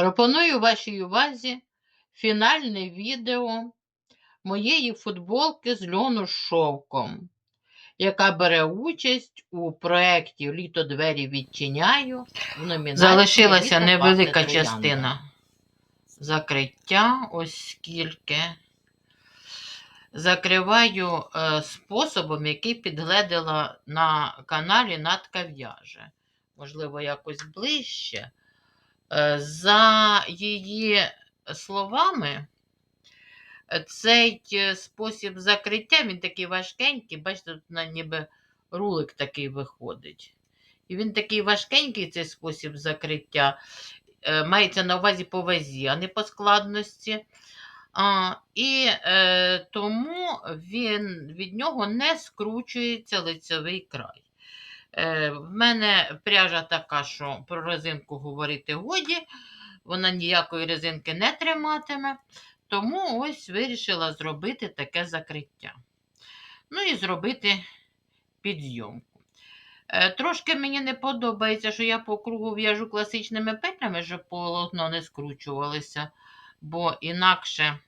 Пропоную вашій увазі фінальне відео моєї футболки з льону з шовком, яка бере участь у проєкті Літо двері відчиняю. в номінації Залишилася «Літо невелика пахне трояндою». частина закриття, ось скільки. Закриваю е, способом, який підгледила на каналі Натка в'яже. Можливо, якось ближче. Е, за її словами, цей е, спосіб закриття, він такий важкенький, бачите, тут ніби рулик такий виходить. І він такий важкенький, цей спосіб закриття, е, мається на увазі по вазі, а не по складності. А, і е, тому він, від нього не скручується лицевий край. Е, в мене пряжа така, що про резинку говорити годі, вона ніякої резинки не триматиме. Тому ось вирішила зробити таке закриття. Ну і зробити підйомку. Е, Трошки мені не подобається, що я по кругу в'яжу класичними петлями, щоб полотно не скручувалося, бо інакше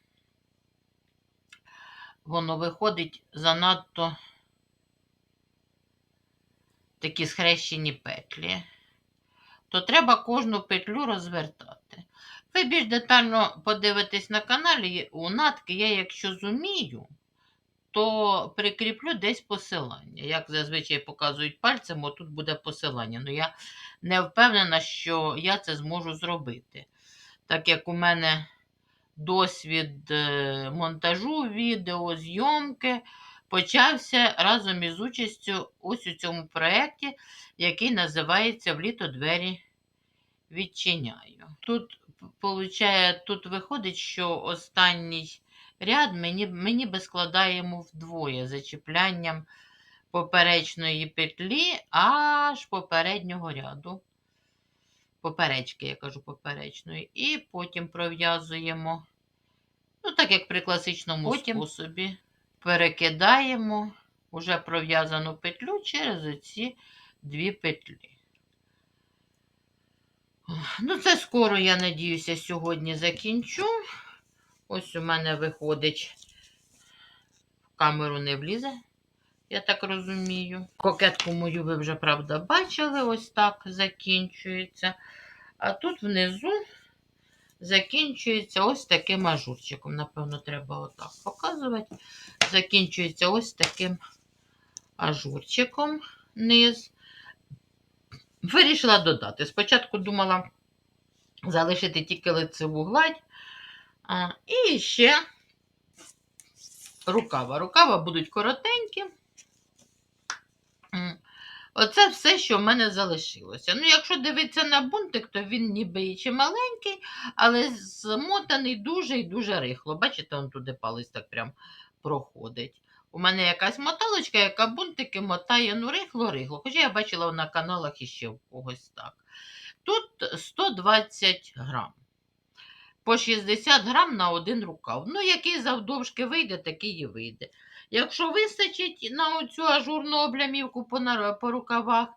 воно виходить занадто такі схрещені петлі, то треба кожну петлю розвертати. Ви більш детально подивитесь на каналі у натки, я, якщо зумію, то прикріплю десь посилання. Як зазвичай показують пальцем, отут буде посилання. Ну я не впевнена, що я це зможу зробити. Так як у мене досвід е, монтажу відео, зйомки почався разом із участю ось у цьому проєкті, який називається В літо двері відчиняю. Тут, получає, тут виходить, що останній ряд мені, мені би складаємо вдвоє зачіплянням поперечної петлі аж попереднього ряду. Поперечки, я кажу, поперечної. І потім пров'язуємо, ну, так як при класичному Потім способі, перекидаємо уже пров'язану петлю через оці дві петлі. Ну, це скоро, я надіюся, сьогодні закінчу. Ось у мене виходить, в камеру не влізе, я так розумію. Кокетку мою ви вже, правда, бачили, ось так закінчується. А тут внизу закінчується ось таким ажурчиком. Напевно, треба отак показувати. Закінчується ось таким ажурчиком низ. Вирішила додати. Спочатку думала залишити тільки лицеву гладь. І ще рукава. Рукава будуть коротенькі. Оце все, що в мене залишилося. Ну, якщо дивитися на бунтик, то він ніби і чи маленький, але змотаний дуже і дуже рихло. Бачите, он туди палець так прям проходить. У мене якась моталочка, яка бунтики мотає ну рихло-рихло. Хоча я бачила на каналах іще в когось так. Тут 120 грам. По 60 грам на один рукав. Ну, який завдовжки вийде, такий і вийде. Якщо вистачить на оцю ажурну облямівку по, по рукавах,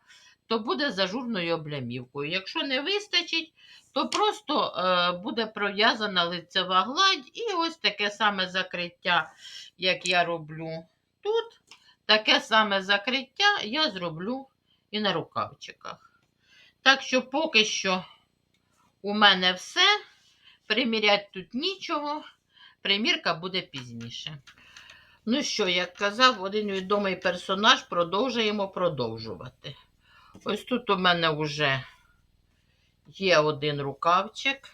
то буде з ажурною облямівкою. Якщо не вистачить, то просто е, буде пров'язана лицева гладь і ось таке саме закриття, як я роблю тут. Таке саме закриття я зроблю і на рукавчиках. Так що поки що у мене все. Приміряти тут нічого. Примірка буде пізніше. Ну що, як казав один відомий персонаж, продовжуємо продовжувати. Ось тут у мене вже є один рукавчик.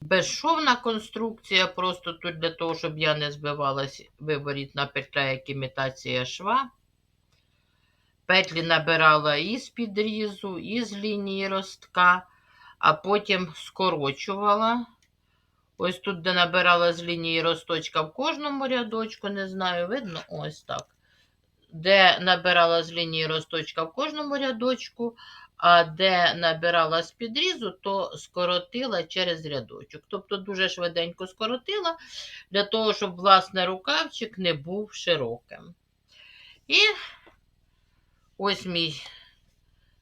Безшовна конструкція, просто тут для того, щоб я не збивалась виворітна петля, як імітація шва. Петлі набирала і з підрізу, і з лінії ростка, а потім скорочувала. Ось тут, де набирала з лінії росточка в кожному рядочку, не знаю, видно, ось так. Де набирала з лінії росточка в кожному рядочку, а де набирала з підрізу, то скоротила через рядочок. Тобто дуже швиденько скоротила, для того, щоб, власне, рукавчик не був широким. І ось мій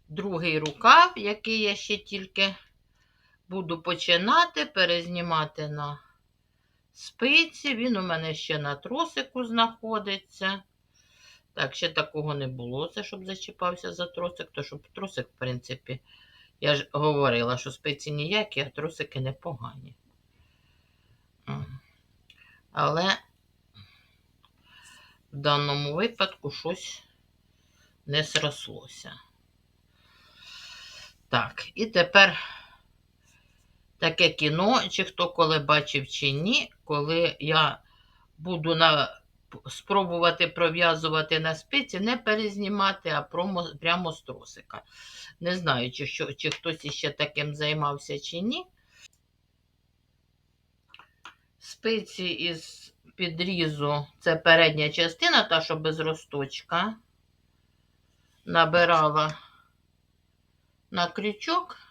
другий рукав, який я ще тільки буду починати перезнімати на спиці. Він у мене ще на тросику знаходиться. Так, ще такого не було, це щоб зачіпався за тросик, то щоб тросик, в принципі, я ж говорила, що спиці ніякі, а тросики непогані. Але в даному випадку щось не срослося. Так, і тепер таке кіно, чи хто коли бачив, чи ні, коли я буду на, спробувати пров'язувати на спиці, не перезнімати, а промо, прямо з тросика. Не знаю, чи, що, чи хтось іще таким займався, чи ні. Спиці із підрізу це передня частина, та, що без росточка. Набирала на крючок.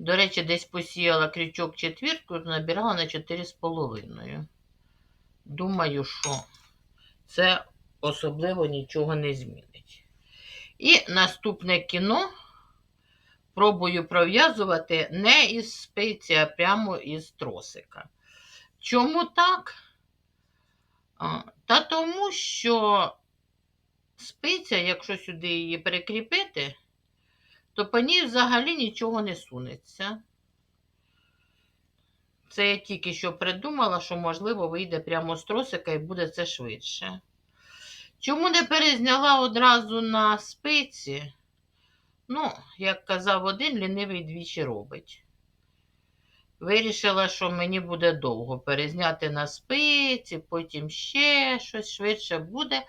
До речі, десь посіяла крючок четвірку, набирала на 4,5. Думаю, що це особливо нічого не змінить. І наступне кіно пробую пров'язувати не із спиці, а прямо із тросика. Чому так? Та тому, що спиця, якщо сюди її перекріпити, то по ній взагалі нічого не сунеться. Це я тільки що придумала, що, можливо, вийде прямо з тросика і буде це швидше. Чому не перезняла одразу на спиці? Ну, як казав один, лінивий двічі робить. Вирішила, що мені буде довго перезняти на спиці, потім ще щось швидше буде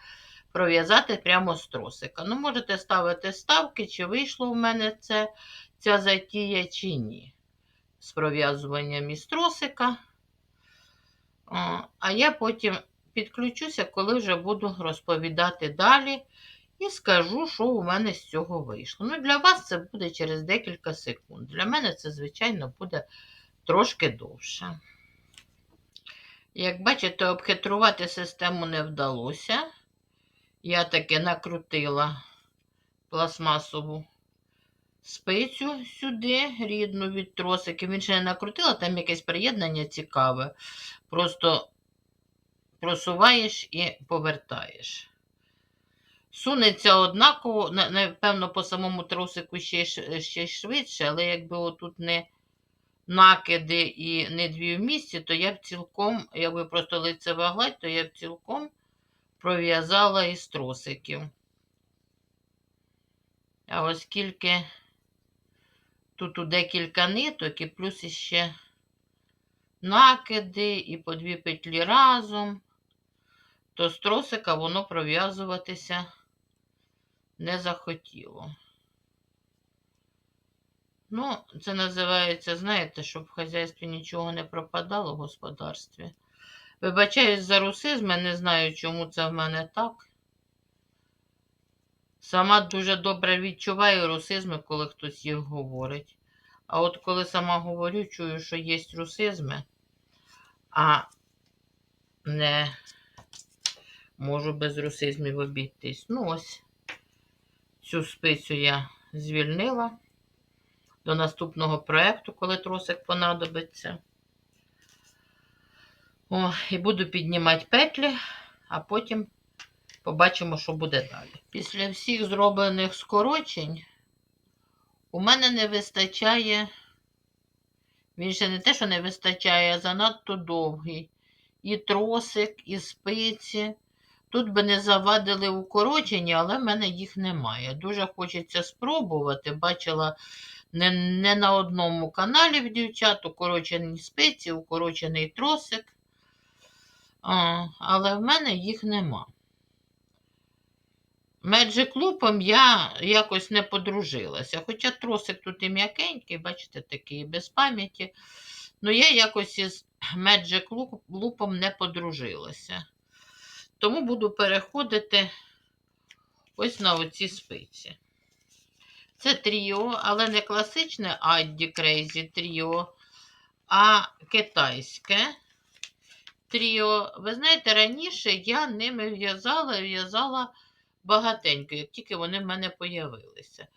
пров'язати прямо з тросика. Ну, можете ставити ставки, чи вийшло в мене це, ця затія, чи ні. З пров'язуванням із тросика. А я потім підключуся, коли вже буду розповідати далі. І скажу, що у мене з цього вийшло. Ну, для вас це буде через декілька секунд. Для мене це, звичайно, буде трошки довше. Як бачите, обхитрувати систему не вдалося. Я таки накрутила пластмасову спицю сюди, рідну від тросиків. Він ще не накрутила, там якесь приєднання цікаве. Просто просуваєш і повертаєш. Сунеться однаково, напевно, по самому тросику ще, ще швидше, але якби отут не накиди і не дві в місці, то я б цілком, якби просто лицева гладь, то я б цілком пров'язала із тросиків. А оскільки тут у декілька ниток, і плюс іще накиди, і по дві петлі разом, то з тросика воно пров'язуватися не захотіло. Ну, це називається, знаєте, щоб в хазяйстві нічого не пропадало в господарстві. Вибачаюсь за русизм, я не знаю, чому це в мене так. Сама дуже добре відчуваю русизми, коли хтось їх говорить. А от коли сама говорю, чую, що є русизми, а не можу без русизмів обійтись. Ну, ось цю спицю я звільнила до наступного проєкту, коли тросик понадобиться. О, і буду піднімати петлі, а потім побачимо, що буде далі. Після всіх зроблених скорочень у мене не вистачає, він ще не те, що не вистачає, а занадто довгий. І тросик, і спиці. Тут би не завадили укорочені, але в мене їх немає. Дуже хочеться спробувати. Бачила не, не на одному каналі в дівчат укорочені спиці, укорочений тросик. А, але в мене їх нема. Magic Loop'ом я якось не подружилася. Хоча тросик тут і м'якенький, бачите, такий без пам'яті. Ну, я якось із Magic Loop'ом не подружилася. Тому буду переходити ось на оці спиці. Це тріо, але не класичне Addi Crazy тріо, а китайське тріо. Ви знаєте, раніше я ними в'язала, в'язала багатенько, як тільки вони в мене появилися.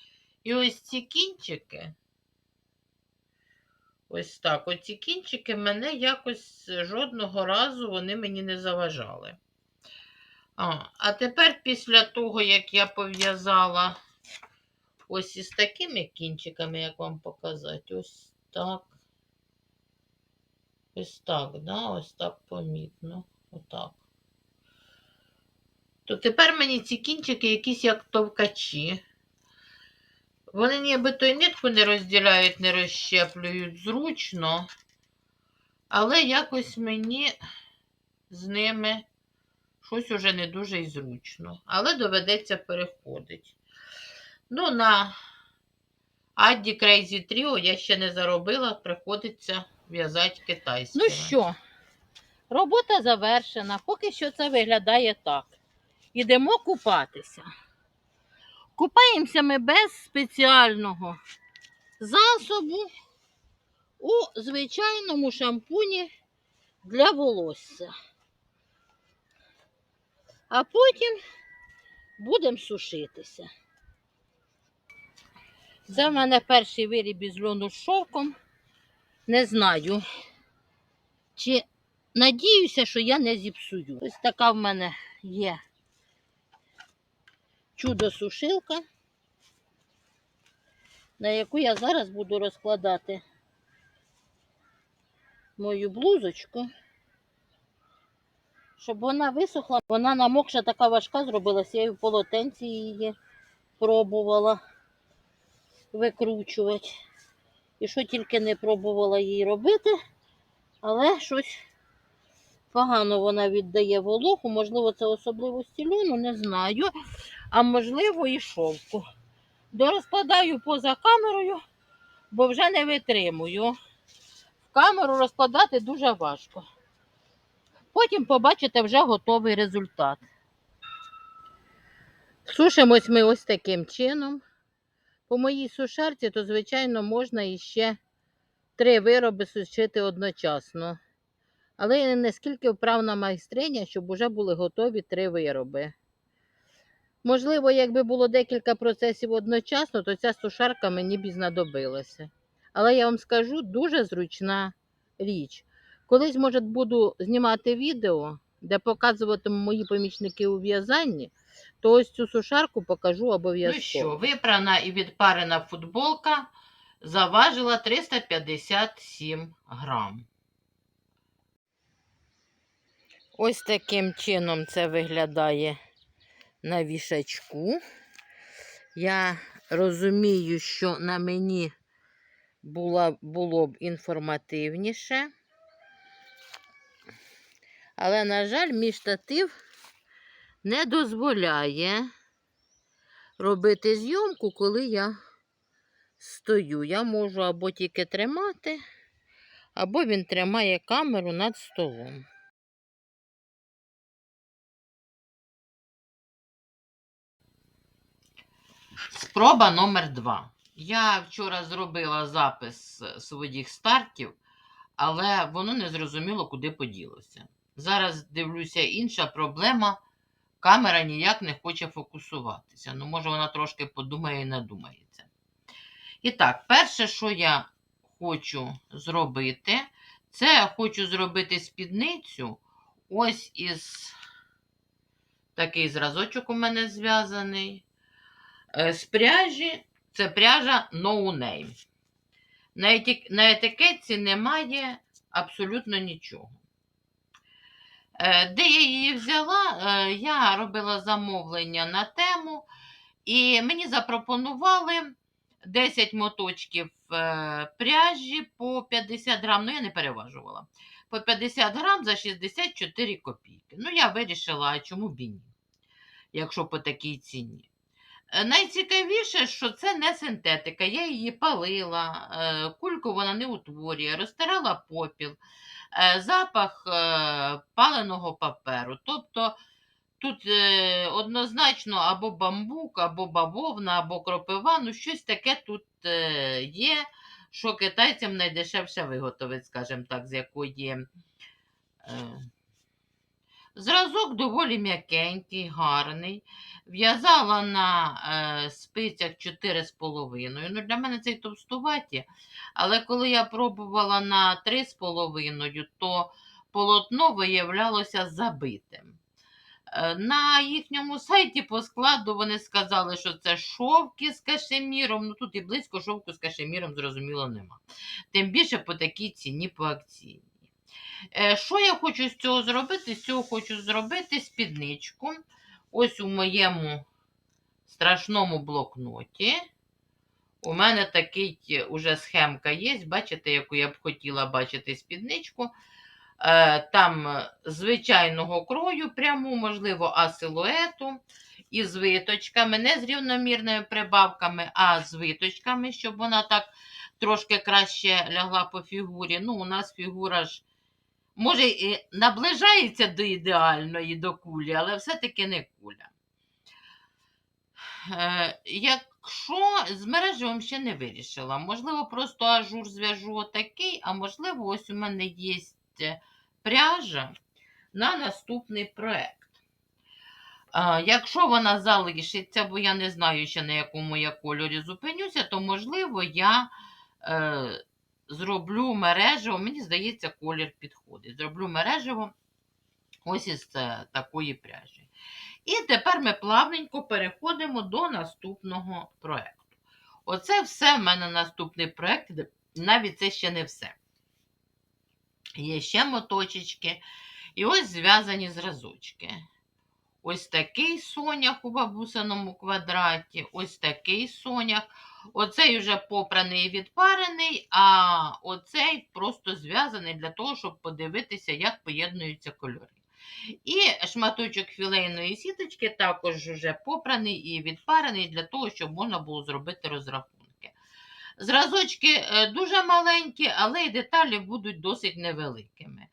І ось ці кінчики, Ось так. Оці кінчики мене якось жодного разу вони мені не заважали. А, а тепер, після того, як я пов'язала ось із такими кінчиками, як вам показати, ось так. Ось так, да? ось так помітно. Отак. То тепер мені ці кінчики якісь як товкачі. Вони нібито й нитку не розділяють, не розщеплюють зручно, але якось мені з ними щось уже не дуже і зручно. Але доведеться переходити. Ну, на Addi Crazy Trio я ще не заробила, приходиться в'язати китайськими. Ну що, робота завершена. Поки що це виглядає так. Ідемо купатися. Купаємося ми без спеціального засобу у звичайному шампуні для волосся. А потім будемо сушитися. Це в мене перший виріб із льону з шовком. Не знаю, чи надіюся, що я не зіпсую. Ось така в мене є чудо-сушилка, на яку я зараз буду розкладати мою блузочку, щоб вона висохла. Вона намокша така важка зробилася, я і в полотенці її пробувала викручувати. І що тільки не пробувала її робити, але щось погано вона віддає вологу. Можливо, це особливості льону, не знаю. А можливо, і шовку. Дорозкладаю поза камерою, бо вже не витримую. В камеру розкладати дуже важко. Потім побачите вже готовий результат. Сушимось ми ось таким чином. По моїй сушарці, то, звичайно, можна іще три вироби сушити одночасно. Але я наскільки вправна майстриня, щоб вже були готові три вироби. Можливо, якби було декілька процесів одночасно, то ця сушарка мені б і знадобилася. Але я вам скажу, дуже зручна річ. Колись, може, буду знімати відео, де показуватиму мої помічники у в'язанні, то ось цю сушарку покажу Ну що, випрана і відпарена футболка заважила 357 грам. Ось таким чином це виглядає на вішачку. Я розумію, що на мені була, було б інформативніше. Але, на жаль, мій штатив не дозволяє робити зйомку, коли я стою. Я можу або тільки тримати, або він тримає камеру над столом. Спроба номер два. Я вчора зробила запис своїх стартів, але воно не зрозуміло, куди поділося. Зараз дивлюся, інша проблема. Камера ніяк не хоче фокусуватися. Ну, може, вона трошки подумає і надумається. І так, перше, що я хочу зробити, це я хочу зробити спідницю ось із такий зразочок у мене зв'язаний. Е, З пряжі це пряжа No Name. На етикетці немає абсолютно нічого. Е, Де я її взяла, Е, я робила замовлення на тему, і мені запропонували 10 моточків е, пряжі по 50 грам, ну я не переважувала. По 50 грам за 64 копійки. Ну, я вирішила, а чому б і ні, якщо по такій ціні. Найцікавіше, що це не синтетика. Я її палила, кульку вона не утворює, розтирала попіл, запах е, паленого паперу. Тобто тут е, однозначно або бамбук, або бавовна, або кропива, ну щось таке тут е, є, що китайцям найдешевше виготовить, скажімо так, з якої. Зразок доволі м'якенький, гарний. В'язала на е, спицях 4,5. Ну, для мене це й товстуваті. Але коли я пробувала на 3,5, то полотно виявлялося забитим. Е, На їхньому сайті по складу вони сказали, що це шовки з кашеміром. Ну тут і близько шовку з кашеміром, зрозуміло, нема. Тим більше по такій ціні по акційній. Е, Що я хочу з цього зробити? З цього хочу зробити спідничку. Ось у моєму страшному блокноті. У мене такий е, уже схемка є. Бачите, яку я б хотіла бачити спідничку. Е, Там звичайного крою, пряму, можливо, асилуету, із виточками, не з рівномірними прибавками, а з виточками, щоб вона так трошки краще лягла по фігурі. Ну, у нас фігура ж може і наближається до ідеальної, до кулі, але все-таки не куля. Е, якщо з мережевим ще не вирішила, можливо, просто ажур зв'яжу отакий, а можливо, ось у мене є пряжа на наступний проект. Якщо вона залишиться, бо я не знаю ще на якому я кольорі зупинюся, то можливо я е, зроблю мережево, мені здається, колір підходить. Зроблю мережево ось із е, такої пряжі. І тепер ми плавненько переходимо до наступного проєкту. Оце все в мене наступний проєкт, навіть це ще не все. Є ще моточечки. І ось зв'язані зразочки. Ось такий сонях у бабусиному квадраті, ось такий сонях. Оцей вже попраний і відпарений, а оцей просто зв'язаний для того, щоб подивитися, як поєднуються кольори. І шматочок філейної сіточки також вже попраний і відпарений для того, щоб можна було зробити розрахунки. Зразочки е, дуже маленькі, але й деталі будуть досить невеликими.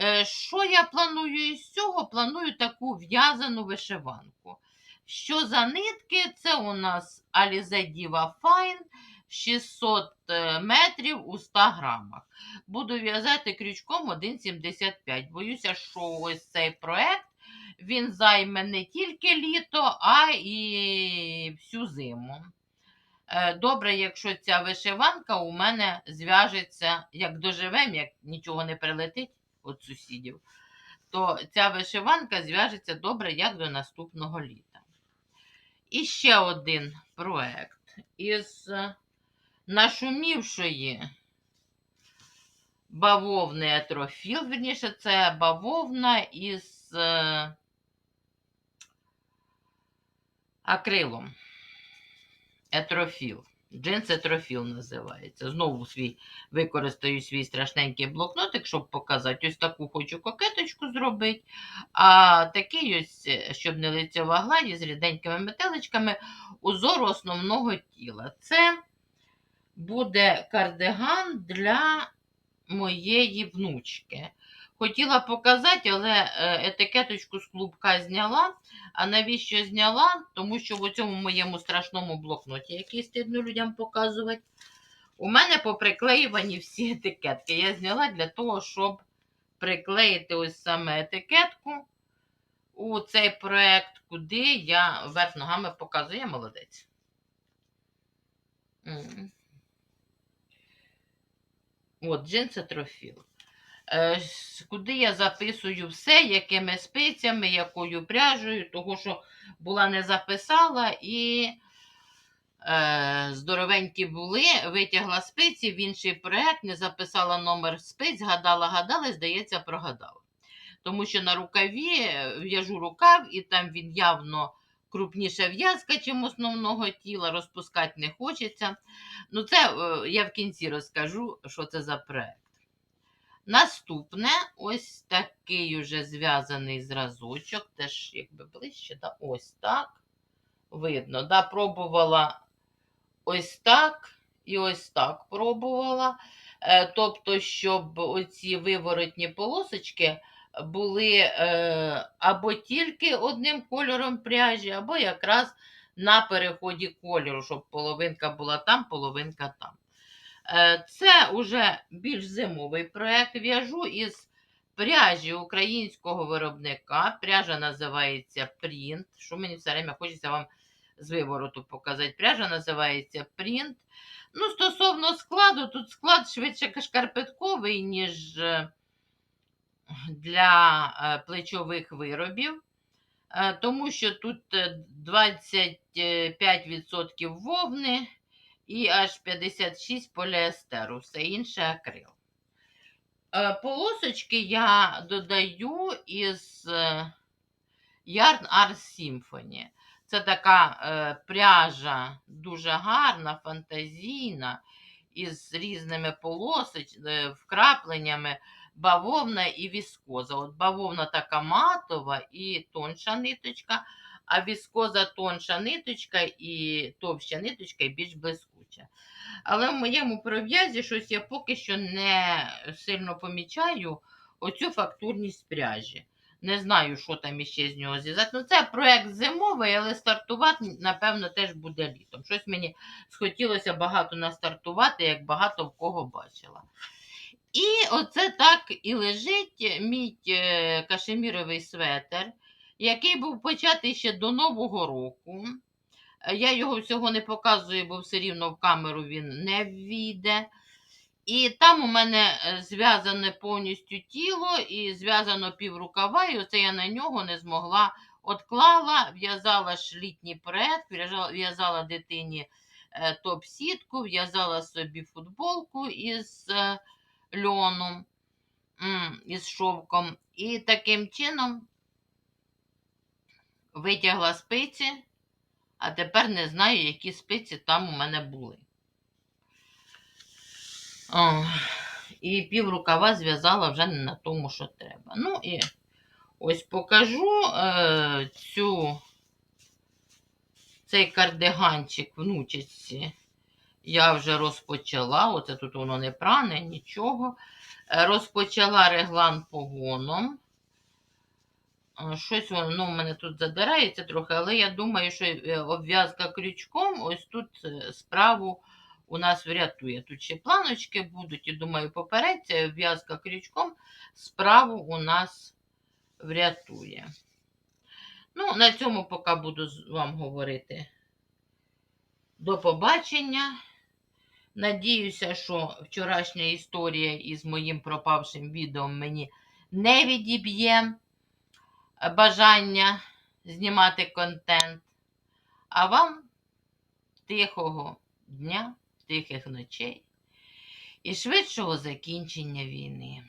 Е, Що я планую із цього? Планую таку в'язану вишиванку. Що за нитки? Це у нас Alize Diva Fine 600 е, метрів у 100 грамах. Буду в'язати крючком 1,75. Боюся, що ось цей проект він займе не тільки літо, а і всю зиму. Е, Добре, якщо ця вишиванка у мене зв'яжеться, як доживем, як нічого не прилетить від сусідів, то ця вишиванка зв'яжеться добре як до наступного літа. І ще один проект із нашумівшої бавовни етрофіл, вірніше, це бавовна із е, акрилом. Етрофіл. Джинс етрофіл називається. Знову свій використаю свій страшненький блокнотик, щоб показати. Ось таку хочу кокеточку зробити. А такий ось, е, щоб не лицьова гладі з ріденькими метеличками узору основного тіла. Це буде кардиган для моєї внучки. Хотіла показати, але е, етикеточку з клубка зняла. А навіщо зняла? Тому що в цьому моєму страшному блокноті, який стидно людям показувати, у мене поприклеювані всі етикетки. Я зняла для того, щоб приклеїти ось саме етикетку у цей проект, куди я вверх ногами показую. Я молодець. От, джинси трофіл. Е, Куди я записую все, якими спицями, якою пряжею, того, що була не записала і е, здоровенькі були, витягла спиці в інший проект, не записала номер спиць, гадала, гадала, здається, прогадала. Тому що на рукаві е, в'яжу рукав, і там він явно крупніша в'язка, чим основного тіла, розпускати не хочеться. Ну, це е, я в кінці розкажу, що це за проект. Наступне ось такий уже зв'язаний зразочок, теж якби ближче, да? ось так. Видно, да? пробувала ось так і ось так пробувала. Е, тобто, щоб оці виворотні полосочки були е, або тільки одним кольором пряжі, або якраз на переході кольору, щоб половинка була там, половинка там. Е, Це вже більш зимовий проект. В'яжу із пряжі українського виробника. Пряжа називається Print. Що мені все время хочеться вам з вивороту показати. Пряжа називається Print. Ну, стосовно складу, тут склад швидше шкарпетковий, ніж е, для е, плечових виробів, тому що тут е, 25% вовни і аж 56 поліестеру, все інше акрил. Е, Полосочки я додаю із е, Yarn Art Symphony. Це така е, пряжа дуже гарна, фантазійна, із різними полосоч, е, вкрапленнями бавовна і віскоза. От бавовна така матова і тонша ниточка, а віскоза тонша ниточка і товща ниточка і більш блискуча. Але в моєму пров'язі щось я поки що не сильно помічаю оцю фактурність пряжі. Не знаю, що там іще з нього зв'язати. Ну, це проект зимовий, але стартувати, напевно, теж буде літом. Щось мені схотілося багато настартувати, як багато в кого бачила. І оце так і лежить мій е, кашеміровий светр, який був початий ще до Нового року. Е, Я його всього не показую, бо все рівно в камеру він не ввійде. І там у мене е, зв'язане повністю тіло і зв'язано піврукава, і оце я на нього не змогла отклала, в'язала ж літній проект, в'язала- дитині е, топ-сітку, в'язала собі футболку із льоном, із шовком. І таким чином витягла спиці, а тепер не знаю, які спиці там у мене були. О, і пів рукава зв'язала вже не на тому, що треба. Ну і ось покажу е, цю, цей кардиганчик внучечці. Я вже розпочала. Оце тут воно не пране, нічого. Е, Розпочала реглан погоном. Е, Щось воно ну, мене тут задирається трохи, але я думаю, що е, обв'язка крючком ось тут е, справу у нас врятує. Тут ще планочки будуть, і думаю, попереться, обв'язка крючком справу у нас врятує. Ну, на цьому поки буду вам говорити. До побачення. Надіюся, що вчорашня історія із моїм пропавшим відео мені не відіб'є бажання знімати контент. А вам тихого дня, тихих ночей і швидшого закінчення війни.